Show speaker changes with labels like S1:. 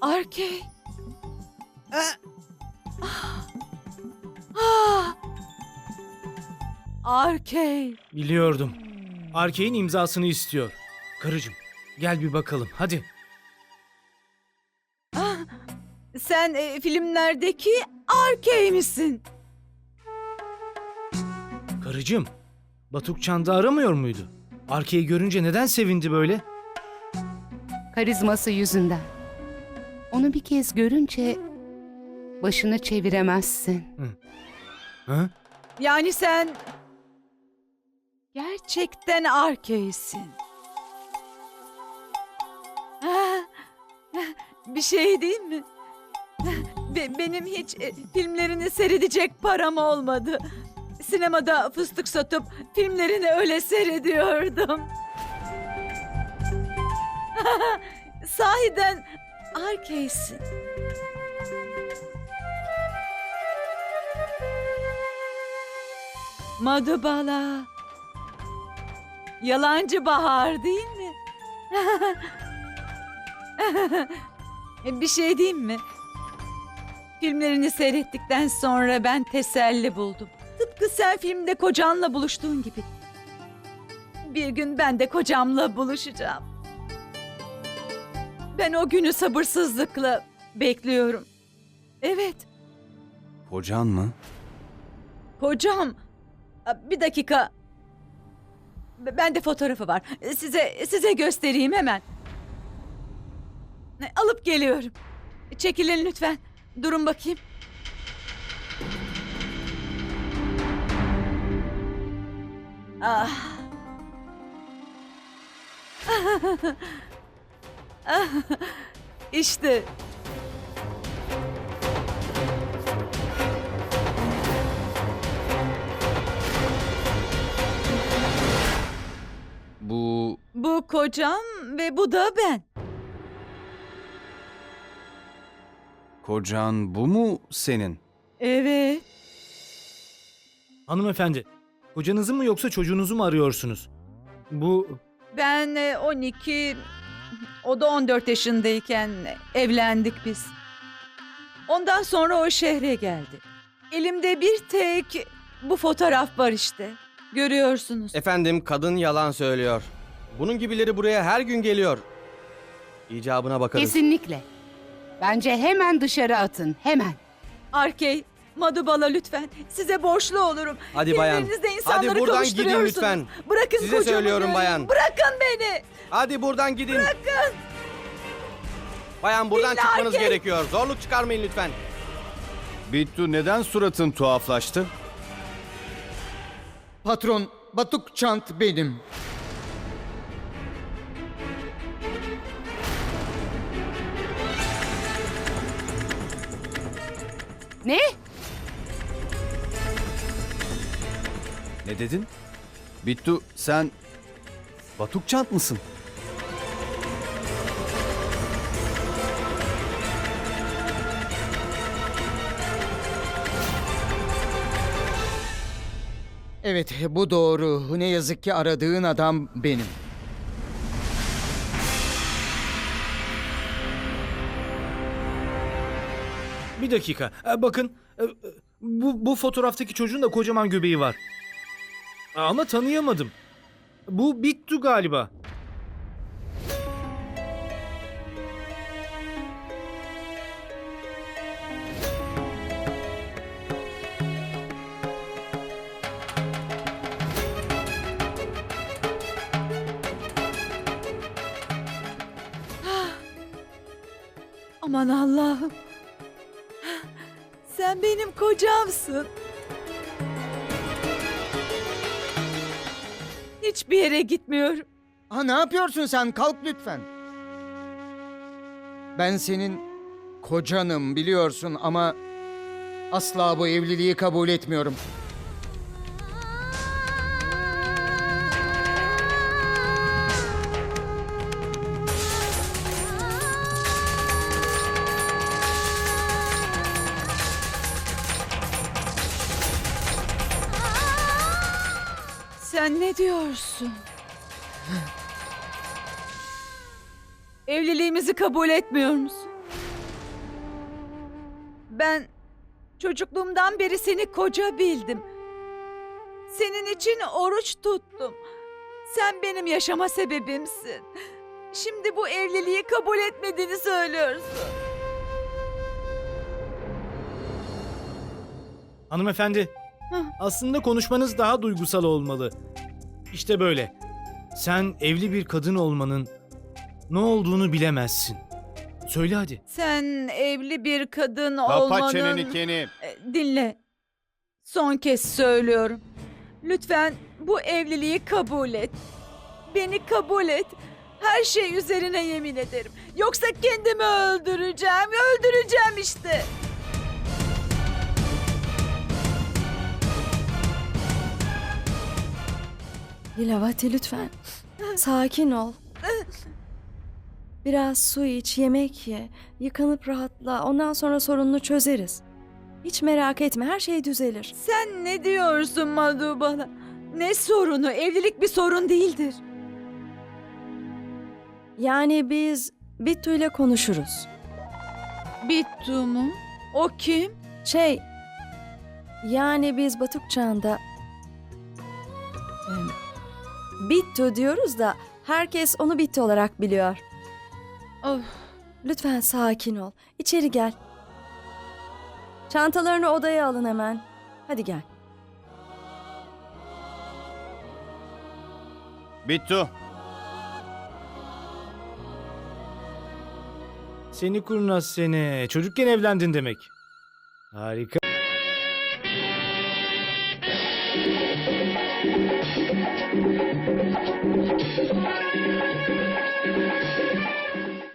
S1: Arkey. Ah. Arkey.
S2: Biliyordum. Arkey'in imzasını istiyor. Karıcığım gel bir bakalım hadi.
S1: Sen e, filmlerdeki Arkey misin?
S2: Karıcığım Batuk Çan'da aramıyor muydu? Arkey'i görünce neden sevindi böyle?
S3: Karizması yüzünden. Onu bir kez görünce başını çeviremezsin.
S2: Ha?
S1: Yani sen gerçekten Arkey'sin. Bir şey değil mi? Be- benim hiç e, filmlerini seyredecek param olmadı. Sinemada fıstık satıp filmlerini öyle seyrediyordum. Sahiden Arkey'sin. Madubala. Yalancı bahar değil mi? E, Bir şey diyeyim mi? Filmlerini seyrettikten sonra ben teselli buldum. Tıpkı sen filmde kocanla buluştuğun gibi. Bir gün ben de kocamla buluşacağım. Ben o günü sabırsızlıkla bekliyorum. Evet,
S4: Kocan mı?
S1: kocam. Bir dakika. B- Bende fotoğrafı var. Size size göstereyim hemen. Alıp geliyorum. Çekilin lütfen. Durun bakayım. Ah. işte.
S4: Bu
S1: Bu kocam ve bu da ben.
S4: kocan bu mu senin?
S1: Evet.
S2: Hanımefendi kocanızı mı yoksa çocuğunuzu mu arıyorsunuz? Bu
S1: Ben e, 12, o da 14 yaşındayken evlendik biz. Ondan sonra o şehre geldi. Elimde bir tek bu fotoğraf var işte. Görüyorsunuz.
S5: Efendim kadın yalan söylüyor. Bunun gibileri buraya her gün geliyor. İcabına bakarız.
S3: Kesinlikle. Bence hemen dışarı atın. Hemen.
S1: Arkey, Madubala lütfen. Size borçlu olurum.
S5: Hadi bayan.
S1: İnsanları
S5: Hadi buradan gidin
S1: kavuşturuyorsunuz.
S5: lütfen.
S1: Bırakın
S5: Size
S1: kocamı
S5: söylüyorum bayan.
S1: Bırakın beni.
S5: Hadi buradan gidin. Bırakın. Bayan buradan
S1: Dinle
S5: çıkmanız
S1: erkek.
S5: gerekiyor. Zorluk çıkarmayın lütfen.
S4: Bittu neden suratın tuhaflaştı?
S6: Patron Batuk Çant benim.
S3: Ne?
S4: Ne dedin? Bittu sen Batuk Çant mısın?
S6: Evet bu doğru. Ne yazık ki aradığın adam benim.
S2: bir dakika E, bakın e, bu, bu fotoğraftaki çocuğun da kocaman göbeği var. Ama tanıyamadım. Bu Bittu galiba.
S1: Aman Allah'ım. Sen benim kocamsın. Hiçbir yere gitmiyorum.
S6: Ha ne yapıyorsun sen? Kalk lütfen. Ben senin kocanım biliyorsun ama asla bu evliliği kabul etmiyorum.
S1: Sen ne diyorsun? Evliliğimizi kabul etmiyor musun? Ben çocukluğumdan beri seni koca bildim. Senin için oruç tuttum. Sen benim yaşama sebebimsin. Şimdi bu evliliği kabul etmediğini söylüyorsun.
S2: Hanımefendi. Aslında konuşmanız daha duygusal olmalı. İşte böyle. Sen evli bir kadın olmanın ne olduğunu bilemezsin. Söyle hadi.
S1: Sen evli bir kadın
S4: Kapa
S1: olmanın...
S4: çeneni Kenny.
S1: E, Dinle. Son kez söylüyorum. Lütfen bu evliliği kabul et. Beni kabul et. Her şey üzerine yemin ederim. Yoksa kendimi öldüreceğim. Öldüreceğim işte.
S7: Lilavati lütfen. Sakin ol. Biraz su iç, yemek ye. Yıkanıp rahatla. Ondan sonra sorununu çözeriz. Hiç merak etme, her şey düzelir.
S1: Sen ne diyorsun Madubala? Ne sorunu? Evlilik bir sorun değildir.
S7: Yani biz Bittu ile konuşuruz.
S1: Bittu mu? O kim?
S7: Şey, yani biz Batuk Çağı'nda... Em, Bittu diyoruz da herkes onu Bittu olarak biliyor.
S1: Of.
S7: Lütfen sakin ol. İçeri gel. Çantalarını odaya alın hemen. Hadi gel.
S4: Bittu.
S2: Seni kurnaz seni. Çocukken evlendin demek. Harika.